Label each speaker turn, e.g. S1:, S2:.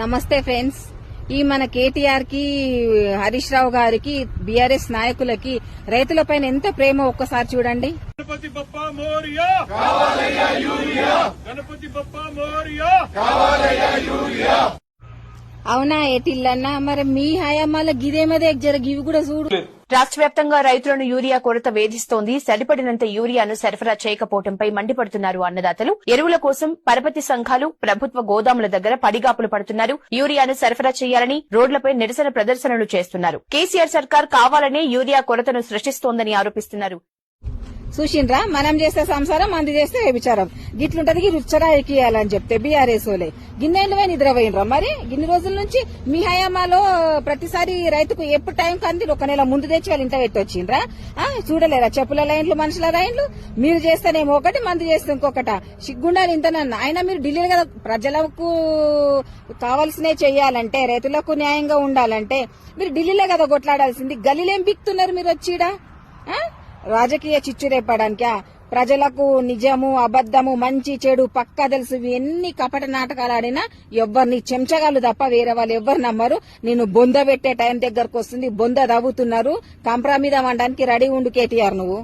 S1: నమస్తే ఫ్రెండ్స్. ఈ మన కేటీఆర్కి హరీష్ రావు గారికి బీఆర్ఎస్ నాయకులకి రైతుల పైన ఎంత ప్రేమ ఒక్కసారి చూడండి.
S2: గణపతి బప్ప మోరియా! గణపతి బప్ప మోరియా!
S1: అవునా ఏటిల్లన్నా? మరి మీ హయామాల గిదేమదే జర గివి కూడా చూడు.
S3: రాష్ట్ర వ్యాప్తంగా రైతులను యూరియా కొరత వేధిస్తోంది. సరిపడినంత యూరియాను సరఫరా చేయకపోవడంపై మండిపడుతున్నారు అన్నదాతలు. ఎరువుల కోసం పరపతి సంఘాలు ప్రభుత్వ గోదాముల దగ్గర పడిగాపులు పడుతున్నారు. యూరియాను సరఫరా చేయాలని రోడ్లపై నిరసన ప్రదర్శనలు చేస్తున్నారు. కేసీఆర్ సర్కార్ కావాలనే యూరియా కొరతను సృష్టిస్తోందని ఆరోపిస్తున్నారు.
S1: చూసిండ్రా? మనం చేస్తే సంసారం మంది చేస్తే వ్యభిచారం. గిట్లుంటది గి రుచ్చరా ఎక్కియాలని చెప్తే బీఆర్ఎస్ ఓలే గిన్నెళ్ళు పోయి నిద్రపోయినరా మరి? ఇన్ని రోజుల నుంచి మీ హయామాలో ప్రతిసారి రైతుకు ఎప్పుడు టైం కంది? ఒక నెల ముందు తెచ్చి వాళ్ళు ఇంట పెట్టి వచ్చిండ్రా? చూడలేరా? చెప్పుల లైన్లు మనుషుల లైన్లు? మీరు చేస్తేనేమో ఒకటి మంది చేస్తే ఇంకొకట. సిగ్గుండాలి ఇంత ఆయన మీరు ఢిల్లీ కదా ప్రజలకు కావాల్సినవి చెయ్యాలంటే రైతులకు న్యాయంగా ఉండాలంటే మీరు ఢిల్లీలో కదా కొట్లాడాల్సింది? గల్లీలేం బిక్తున్నారు మీరు వచ్చిడా ఆ? రాజకీయ చిచ్చు రేపడానికా ప్రజలకు నిజము అబద్దము మంచి చెడు పక్కా తెలుసు ఎన్ని కపట నాటకాలు ఆడినా ఎవ్వరిని చెంచగాలు తప్ప వేరే వాళ్ళు ఎవ్వరు నమ్మరు. నేను బొంద పెట్టే టైం దగ్గరకు వస్తుంది బొంద తవ్వుతున్నారు. కంప్రా అనడానికి వండడానికి రెడీ ఉండు కేటీఆర్ నువ్వు.